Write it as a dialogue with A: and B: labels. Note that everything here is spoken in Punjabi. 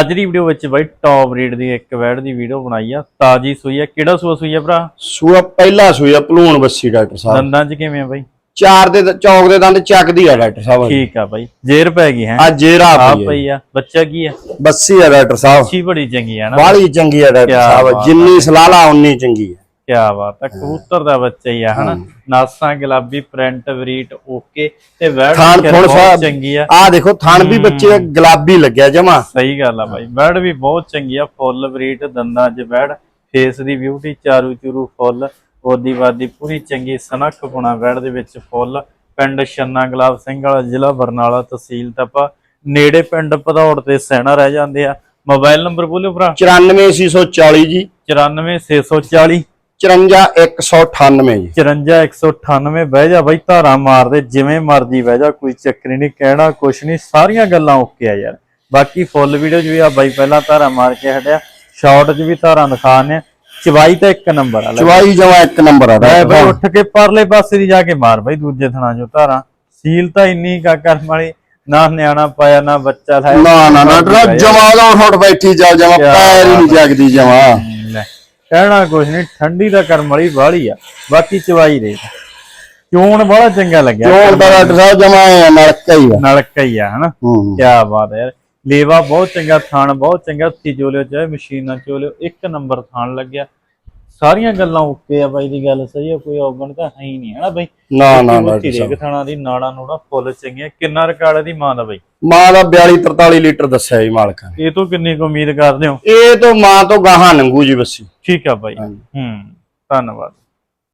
A: ਅੱਜ ਦੀ ਵੀਡੀਓ ਵਿੱਚ ਬਾਈ ਟੌਪ ਰੇਟ ਦੀ ਇੱਕ ਵੈੜ ਦੀ ਵੀਡੀਓ ਬਣਾਈ ਆ। ਤਾਜੀ ਸੂਈ ਆ। ਕਿਹੜਾ ਸੂਆ ਸੂਈ ਆ ਭਰਾ?
B: ਸੂਆ ਪਹਿਲਾ ਸੂਆ ਭਲੂਣ ਬੱਸੀ ਡਾਕਟਰ ਸਾਹਿਬ।
A: ਦੰਦਾਂ 'ਚ ਕਿਵੇਂ ਆ ਬਾਈ?
B: ਚਾਰ ਦੇ ਚੌਕ ਦੇ ਦੰਦ ਚੱਕਦੀ ਆ ਡਾਕਟਰ ਸਾਹਿਬ।
A: ਠੀਕ ਆ ਬਾਈ। ਜੇਰ ਪੈ ਗਈ ਹੈ।
B: ਆ ਜੇਰਾ
A: ਆ
B: ਪਈ
A: ਆ। ਬੱਚਾ ਕੀ ਆ?
B: ਬੱਸੀ ਆ ਡਾਕਟਰ ਸਾਹਿਬ।
A: ਅੱਛੀ ਬੜੀ ਚੰਗੀ ਆ ਨਾ।
B: ਬਾਹਲੀ ਚੰਗੀ ਆ ਡਾਕਟਰ ਸਾਹਿਬ। ਜਿੰਨੀ ਸਲਾਲਾ ਉਨੀ ਚੰਗੀ ਆ।
A: ਕਿਆ ਬਾਤ ਆ ਕਬੂਤਰ ਦਾ ਬੱਚਾ ਹੀ ਆ ਹਨਾ? ਨਾਸਾਂ ਗੁਲਾਬੀ ਪ੍ਰਿੰਟ ਵਰੀਟ ਓਕੇ ਤੇ
B: ਥੁਣ
A: ਬਹੁਤ
B: ਸਾਹਿਬ
A: ਚੰਗੀ ਆ।
B: ਆ ਦੇਖੋ ਥਣ ਵੀ ਬੱਚੇ ਦਾ ਗੁਲਾਬੀ ਲੱਗਿਆ ਜਮਾ।
A: ਸਹੀ ਗੱਲ ਆ ਬਾਈ ਵੈੜ ਵੀ ਬਹੁਤ ਚੰਗੀ ਆ ਫੁੱਲ ਬਰੀਟ ਦੰਦਾਂ 'ਚ ਵੈੜ ਫੇਸ ਦੀ ਬਿਊਟੀ ਚਾਰੂ ਚੂਰੂ ਫੁੱਲ ਬੋਦੀ ਬਾਦੀ ਪੂਰੀ ਚੰਗੀ ਸਨਖ ਪੁਣਾ ਵੈੜ ਦੇ ਵਿੱਚ ਫੁੱਲ ਪਿੰਡ ਛੰਨਾ ਗੁਲਾਬ ਸਿੰਘ ਵਾਲਾ ਜ਼ਿਲ੍ਹਾ ਬਰਨਾਲਾ ਤਹਿਸੀਲ ਤਪਾ ਨੇੜੇ ਪਿੰਡ ਭਦੌੜ ਤੇ ਸੈਣਾ ਰਹਿ ਜਾਂਦੇ ਆ। ਮੋਬਾਈਲ ਨੰਬਰ ਬੋਲਿਓ ਭਰਾ?
B: 94640 ਜੀ।
A: 94640
B: 54198 ਜੀ।
A: 54198 ਬਹਿ ਜਾ ਬਾਈ ਧਾਰਾ ਮਾਰਦੇ ਜਿਵੇਂ ਮਰਜ਼ੀ ਬਹਿ ਜਾ ਕੋਈ ਚੱਕਰ ਨਹੀਂ ਕਹਿਣਾ ਕੁਛ ਨਹੀਂ ਸਾਰੀਆਂ ਗੱਲਾਂ ਓਕੇ ਆ ਯਾਰ। ਬਾਕੀ ਫੁੱਲ ਵੀਡੀਓ 'ਚ ਵੀ ਆ ਬਾਈ ਪਹਿਲਾਂ ਧਾਰਾ ਮਾਰ ਕੇ ਹਟਿਆ ਸ਼ਾਰਟ 'ਚ ਵੀ ਧਾਰਾ ਦਿਖਾਣੇ ਚਵਾਈ ਤਾਂ ਇੱਕ ਨੰਬਰ ਆ
B: ਚਵਾਈ ਜਮਾ ਇੱਕ ਨੰਬਰ ਆ
A: ਬਾਈ। ਉੱਠ ਕੇ ਪਰਲੇ ਪਾਸੇ ਦੀ ਜਾ ਕੇ ਮਾਰ ਬਾਈ ਦੂਜੇ ਥਣਾ ਜੋ ਧਾਰਾ। ਸੀਲ ਤਾਂ ਇੰਨੀ ਕਾ ਵਾਲੀ ਨਾ ਨਿਆਣਾ ਪਾਇਆ ਨਾ ਬੱਚਾ ਲਾਇਆ।
B: ਨਾ ਨਾ ਡਾਕਟਰ ਸਾਹਿਬ ਜਮਾ ਦਾ ਹੁਣ ਬੈਠੀ ਚੱਲ ਜਮਾ
A: ਕਿਆ
B: ਪੈਰ ਹੀ ਨਹੀਂ ਜਗਦੀ ਜਮਾ।
A: ਲੈ, ਕਹਿਣਾ ਕੁਛ ਨਹੀਂ ਠੰਡੀ ਦਾ ਕਰਮ ਵਾਲੀ ਬਾਹਲੀ ਆ ਬਾਕੀ ਚਵਾਈ ਦੇ। ਚੋਣ ਬੜਾ ਚੰਗਾ ਲੱਗਿਆ।
B: ਕਿਉਂ ਦਾ ਡਾਕਟਰ ਸਾਹਿਬ ਜਮਾ ਨਲਕਾ ਹੀ ਆ।
A: ਨਲਕਾ ਹੀ ਆ ਹਨਾ? ਕੀ ਬਾਤ ਹੈ ਯਾਰ। ਲੇਵਾ ਬਹੁਤ ਚੰਗਾ ਥਾਣ ਬਹੁਤ ਚੰਗਾ ਹੱਥੀ ਚੋਲਿਓ ਚਾਹੇ ਮਸ਼ੀਨਾਂ ਚੋਲਿਓ ਇੱਕ ਨੰਬਰ ਥਾਣ ਲੱਗਿਆ। ਸਾਰੀਆਂ ਗੱਲਾਂ ਓਕੇ ਆ ਬਾਈ ਦੀ ਗੱਲ ਸਹੀ ਆ ਕੋਈ ਔਗਣ ਤਾਂ ਹੈ ਹੀ ਨਹੀਂ ਹਨਾ ਬਾਈ?
B: ਨਾ ਨਾ ਸਾਹਿਬ
A: ਦੇਖ ਥਾਣਾ ਦੀ ਨਾੜਾ ਨੂੜਾ ਫੁੱਲ ਚੰਗੀਆਂ ਕਿੰਨਾ ਰਿਕਾਰਡ ਹੈ ਦੀ ਮਾਂ ਦਾ ਬਾਈ?
B: ਮਾਂ ਦਾ 42 43 ਲੀਟਰ ਦੱਸਿਆ ਜੀ ਮਾਲਕਾਂ ਨੇ।
A: ਇਹ ਤੋਂ ਕਿੰਨੀ ਕੁ ਉਮੀਦ ਕਰਦੇ ਹੋ?
B: ਇਹ ਤੋਂ ਮਾਂ ਤੋਂ ਗਾਹਾਂ ਨੰਗੂ ਜੀ ਬੱਸੀ।
A: ਠੀਕ ਆ ਬਾਈ। ਹੂੰ ਧੰਨਵਾਦ।